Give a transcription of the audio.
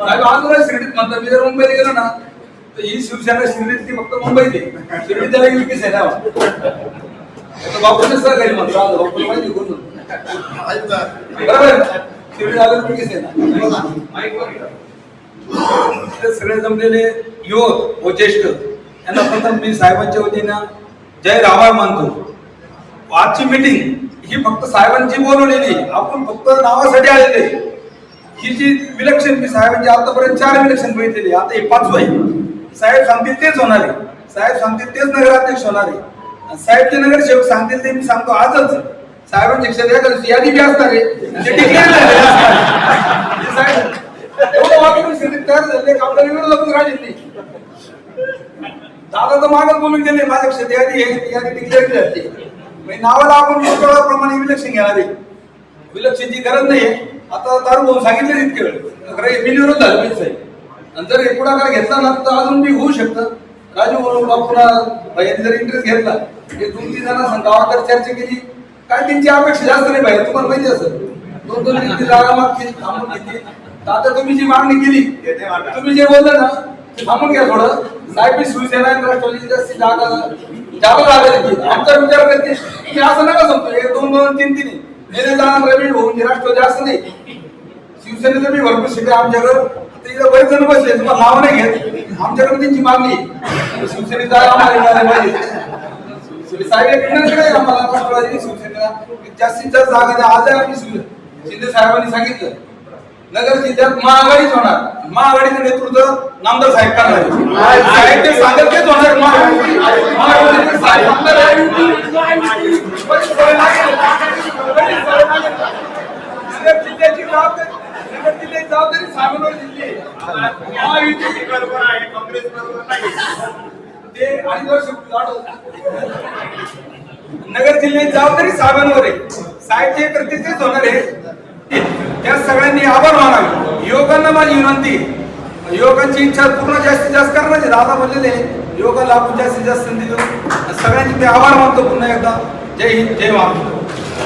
साहेब आंदोलन शिर्डीत म्हणतात मी जर मुंबईत गेलो ना तर ही शिवसेना शिर्डीतली फक्त मुंबईत आहे. शिर्डीत त्याला विकीच आहे ना आता बापूने सहकारी म्हणतो आज बापूला माहिती कोण बरोबर शिर्डी आलं विकीच आहे सगळे जमलेले युवक व ज्येष्ठ यांना प्रथम मी साहेबांच्या वतीनं जय आभार मानतो. आजची मीटिंग ही फक्त साहेबांची बोलवलेली आपण फक्त नावासाठी आलेले ही जी विलक्षण मी साहेबांची आतापर्यंत चार विलक्षण बघितलेली आता हे पाचवं आहे. साहेब सांगतील तेच होणार आहे. साहेब सांगतील तेच नगराध्यक्ष होणार आहे. साहेबचे साहेब जे नगरसेवक सांगतील ते मी सांगतो आजच. साहेबांची क्षेत्र यादी बी असणार आहे. ते आहे. एवढं तयार झाले. आपल्याला राहिली दादा तर मागच बोलून गेले. माझ्या क्षेत्र यादी यादी डिक्लेअर केली जाते म्हणजे नावाला आपण प्रमाणे विलक्षण घेणार आहे. विलक्षणची गरज नाही. आता दारू भाऊ सांगितलं इतके वेळ खरं मी विरोध झालं पाहिजे साहेब आणि जर हे पुढाकार घेतला ना तर अजून बी होऊ शकतं. राजू भाऊ बापूला जर इंटरेस्ट घेतला हे दोन तीन जणांना गावाकडे चर्चा केली. काय त्यांची अपेक्षा जास्त नाही पाहिजे तुम्हाला माहिती असेल दोन दोन तीन जागा मागतील थांबून घेतली. आता तुम्ही जी मागणी केली तुम्ही जे बोलता ना ते थांबून घ्या थोडं. साहेब शिवसेना आणि राष्ट्रवादीची जास्ती जागा जागा लागली आमचा विचार करते की असं नका समजतो एक दोन दोन तीन तीन नेले जाणार रवी होऊन म्हणजे राष्ट्रवादी असं नाही. शिवसेनेचं मी भरपूर शिकले आमच्याकडं. आता इथं बरेच जण बसले तुम्हाला नाव नाही घेत. आमच्याकडे त्यांची मागणी शिवसेनेचा आम्हाला पाहिजे. साहेब आम्हाला राष्ट्रवादी शिवसेनेला जास्तीत जास्त जागा द्या. आज आम्ही शिंदे साहेबांनी सांगितलं नगर जिल्ह्यात महाआघाडीच होणार. महाआघाडीचं नेतृत्व नामदार साहेब करणार. साहेब ते सांगत तेच होणार महाआघाडीचे साहेब आमदार नगर जिल्ह्याची जबाबदारी नगर जिल्ह्याची जबाबदारी साहेबांवर आहे. महायुतीची कल्पना आहे काँग्रेस बरोबर नाही. ते अडीच नगर जिल्ह्याची जबाबदारी साहेबांवर आहे साहेब जे तेच होणार आहे. त्या सगळ्यांनी आभार मानावे. युवकांना माझी विनंती. आहे. युवकांची इच्छा पूर्ण जास्तीत जास्त करण्याचे. दादा बोललेले योगाला आपण जास्तीत जास्त संधी देऊ सगळ्यांचे ते आभार मानतो पुन्हा एकदा. जय हिंद जय महाराष्ट्र.